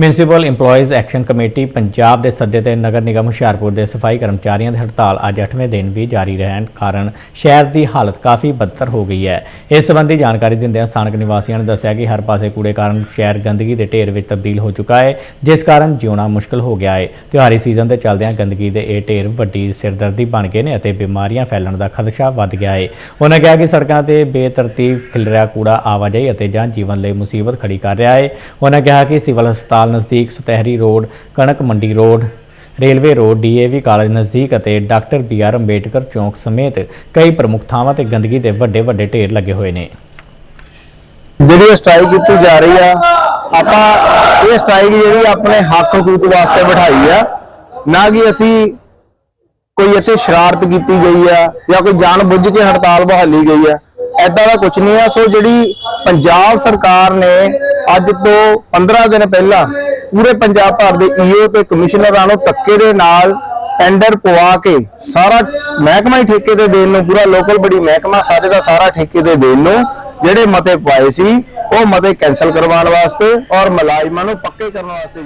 Municipal EMPLOYEES action committee Punjab ਦੇ ਸੱਦੇ ਤੇ ਨਗਰ ਨਿਗਮ ਹੁਸ਼ਿਆਰਪੁਰ ਦੇ ਸਫ਼ਾਈ ਕਰਮਚਾਰੀਆਂ ਦੀ ਹੜਤਾਲ ਅੱਜ 8ਵੇਂ ਦਿਨ ਵੀ ਜਾਰੀ ਰਹਿਣ ਕਾਰਨ ਸ਼ਹਿਰ ਦੀ ਹਾਲਤ ਕਾਫੀ ਬਦਤਰ ਹੋ ਗਈ ਹੈ। ਇਸ ਸੰਬੰਧੀ ਜਾਣਕਾਰੀ ਦਿੰਦਿਆਂ ਸਥਾਨਕ ਨਿਵਾਸੀਆਂ ਨੇ ਦੱਸਿਆ ਕਿ ਹਰ ਪਾਸੇ ਕੂੜੇ ਕਾਰਨ ਸ਼ਹਿਰ ਗੰਦਗੀ ਦੇ ਢੇਰ ਵਿੱਚ ਤਬਦੀਲ ਹੋ ਚੁੱਕਾ ਹੈ, ਜਿਸ ਕਾਰਨ ਜਿਉਣਾ ਮੁਸ਼ਕਲ ਹੋ ਗਿਆ ਹੈ। ਤਿਉਹਾਰੀ ਸੀਜ਼ਨ ਦੇ ਚੱਲਦਿਆਂ ਗੰਦਗੀ ਦੇ ਇਹ ਢੇਰ ਵੱਡੀ ਸਿਰਦਰਦੀ ਬਣ ਗਏ ਨੇ ਅਤੇ ਬਿਮਾਰੀਆਂ ਫੈਲਣ ਦਾ ਖਦਸ਼ਾ ਵੱਧ ਗਿਆ ਹੈ। ਉਹਨਾਂ ਕਿਹਾ ਕਿ ਸੜਕਾਂ ਤੇ ਬੇਤਰਤੀਬ ਖਿਲਰਿਆ ਕੂੜਾ, ਆਵਾਜਾਈ ਅਤੇ ਜਨ ਜੀਵਨ ਲਈ ਮੁਸੀਬਤ ਖੜੀ ਕਰ ਰਿਹਾ ਹੈ। ਉਹਨਾਂ ਕਿਹਾ ਕਿ ਸਿਵਲ ਹਸਪਤਾਲ ਨਜ਼ਦੀਕ Sutehri road, Kanak Mandi road, railway road, DAV college ਨਜ਼ਦੀਕ ਅਤੇ ਡਾਕਟਰ ਬੀ ਆਰ ਅੰਬੇਡਕਰ ਚੌਂਕ ਸਮੇਤ ਕਈ ਪ੍ਰਮੁੱਖ ਥਾਵਾਂ ਤੇ ਗੰਦਗੀ ਦੇ ਵੱਡੇ ਵੱਡੇ ਢੇਰ ਲੱਗੇ ਹੋਏ ਨੇ। ਜਿਹੜੀ ਸਟ੍ਰਾਈਕ ਕੀਤੀ ਜਾ ਰਹੀ ਆ, ਆਪਾਂ ਇਹ ਸਟ੍ਰਾਈਕ ਜਿਹੜੀ ਆਪਣੇ ਹੱਕ ਹਕੂਕ ਵਾਸਤੇ ਬਿਠਾਈ ਆ, ਨਾ ਕਿ ਅਸੀਂ ਕੋਈ ਇੱਥੇ ਸ਼ਰਾਰਤ ਕੀਤੀ ਗਈ ਆ ਜਾਂ ਕੋਈ ਜਾਣ ਬੁੱਝ ਕੇ ਹੜਤਾਲ ਬਹਾਲੀ ਗਈ ਆ ਐਦਾਂ ਦਾ ਕੁਝ ਨਹੀਂ ਆ। ਸੋ ਜਿਹੜੀ ਪੰਜਾਬ ਸਰਕਾਰ ਨੇ ਅੱਜ ਤੋਂ 15 ਦਿਨ ਪਹਿਲਾਂ ਪੂਰੇ ਪੰਜਾਬ ਭਰ ਦੇ ਈਓ ਤੇ ਕਮਿਸ਼ਨਰਾਂ ਨੂੰ ਧੱਕੇ ਦੇ ਨਾਲ ਟੈਂਡਰ ਪਵਾ ਕੇ ਸਾਰਾ ਮਹਿਕਮਾ ਹੀ ਠੇਕੇ ਤੇ ਦੇਣ ਨੂੰ, ਪੂਰਾ ਲੋਕਲ ਬੜੀ ਮਹਿਕਮਾ ਸਾਰੇ ਦਾ ਸਾਰਾ ਠੇਕੇ ਤੇ ਦੇਣ ਨੂੰ ਜਿਹੜੇ ਮਤੇ ਪਾਏ ਸੀ, ਉਹ ਮਤੇ ਕੈਨਸਲ ਕਰਵਾਉਣ ਵਾਸਤੇ ਔਰ ਮੁਲਾਜ਼ਮਾਂ ਨੂੰ ਪੱਕੇ ਕਰਨ ਵਾਸਤੇ